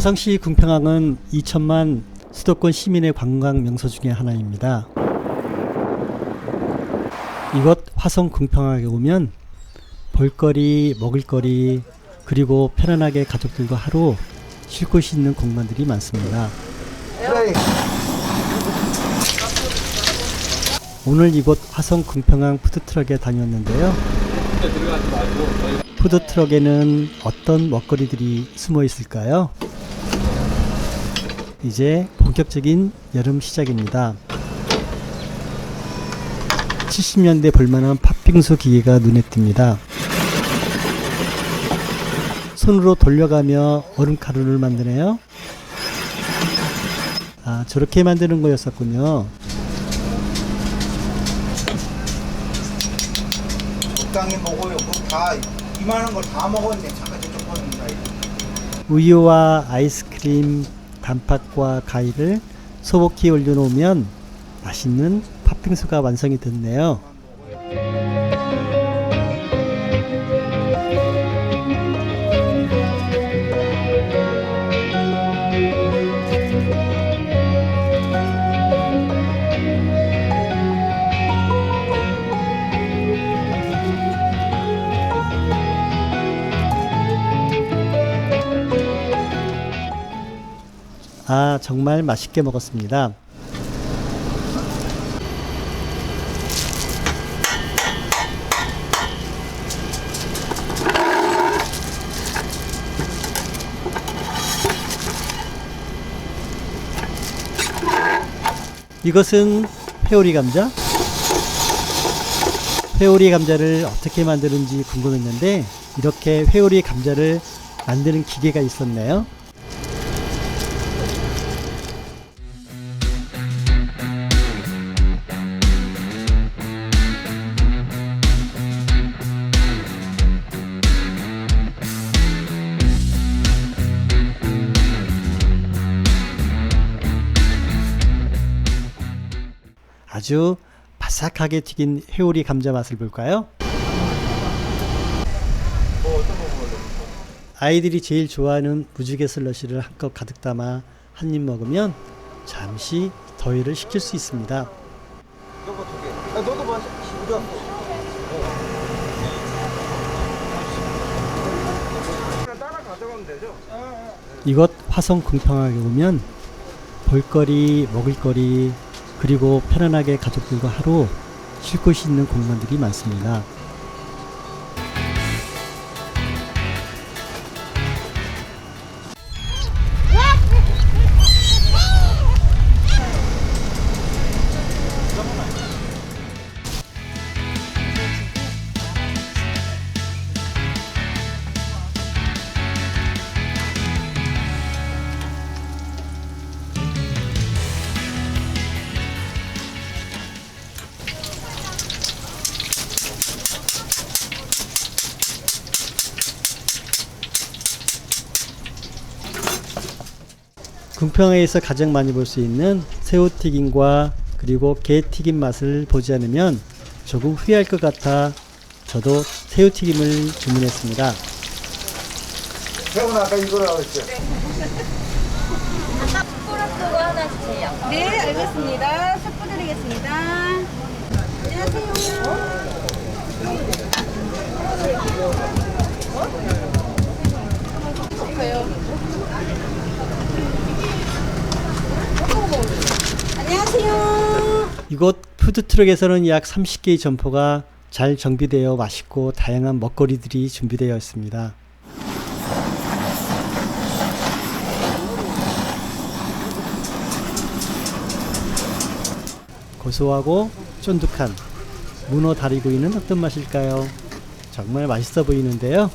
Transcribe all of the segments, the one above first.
화성시 궁평항은 2천만 수도권 시민의 관광 명소 중의 하나입니다. 이곳 화성 궁평항에 오면 볼거리, 먹을거리, 그리고 편안하게 가족들과 하루 쉴 곳이 있는 공간들이 많습니다. 오늘 이곳 화성 궁평항 푸드트럭에 다녔는데요. 푸드트럭에는 어떤 먹거리들이 숨어 있을까요? 이제 본격적인 여름 시작입니다. 70년대 볼만한 팥빙수 기계가 눈에 띕니다. 손으로 돌려가며 얼음 가루를 만드네요. 아, 저렇게 만드는 거였었군요. 적당히 먹어요. 다 이만한 걸 다 먹었네. 잠깐 저쪽 보는 거야. 우유와 아이스크림, 단팥과 가위를 소복히 올려놓으면 맛있는 팥빙수가 완성이 됐네요. 아, 정말 맛있게 먹었습니다. 이것은 회오리 감자? 회오리 감자를 어떻게 만드는지 궁금했는데 이렇게 회오리 감자를 만드는 기계가 있었네요. 아주 바삭하게 튀긴 회오리 감자 맛을 볼까요? 아이들이 제일 좋아하는 무지개 슬러시를 한껏 가득 담아 한 입 먹으면 잠시 더위를 식힐 수 있습니다. 이곳 화성 궁평항에 오면 볼거리, 먹을거리, 그리고 편안하게 가족들과 하루 쉴 곳이 있는 공간들이 많습니다. 궁평에서 가장 많이 볼 수 있는 새우튀김과 그리고 게튀김 맛을 보지 않으면 조금 후회할 것 같아 저도 새우튀김을 주문했습니다. 세훈아, 아까 이거라고 했죠? 푸르트고 하나 주세요. 네, 알겠습니다. 삭부 드리겠습니다. 안녕하세요. 안녕하세요. 이곳 푸드트럭에서는 약 30개의 점포가 잘 정비되어 맛있고 다양한 먹거리들이 준비되어 있습니다. 고소하고 쫀득한 문어 다리구이는 어떤 맛일까요? 정말 맛있어 보이는데요.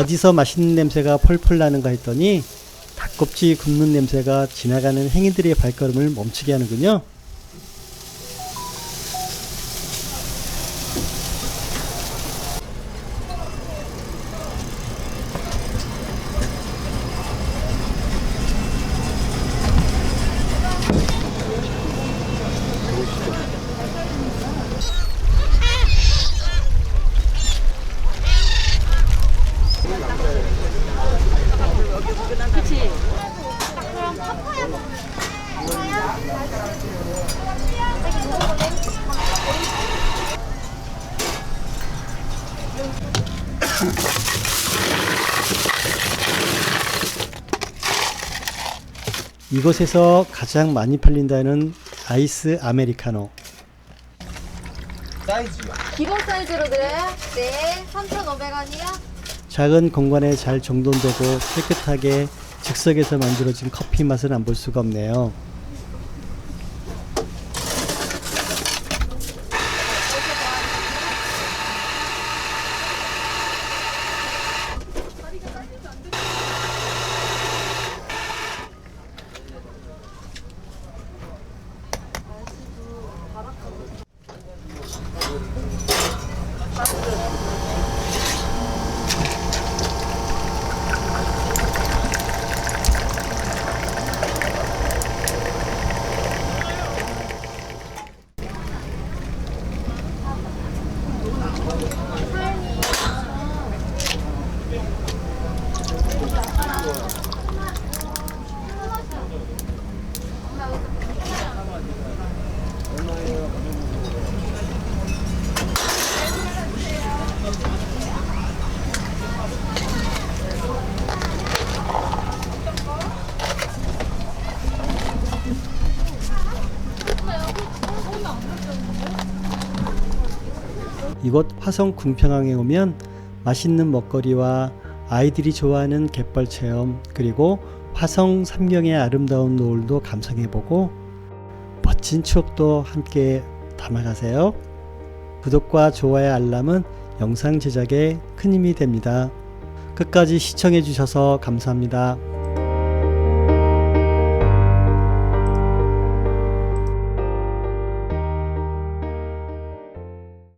어디서 맛있는 냄새가 펄펄 나는가 했더니 닭껍질 굽는 냄새가 지나가는 행인들의 발걸음을 멈추게 하는군요. 이곳에서 가장 많이 팔린다는 아이스 아메리카노. 사이즈요. 기본 사이즈로 드려요? 네. 3,500원이요? 작은 공간에 잘 정돈되고 깨끗하게 즉석에서 만들어진 커피 맛을 안 볼 수가 없네요. 이곳 화성 궁평항에 오면 맛있는 먹거리와 아이들이 좋아하는 갯벌 체험 그리고 화성 삼경의 아름다운 노을도 감상해보고 멋진 추억도 함께 담아가세요. 구독과 좋아요 알람은 영상 제작에 큰 힘이 됩니다. 끝까지 시청해 주셔서 감사합니다.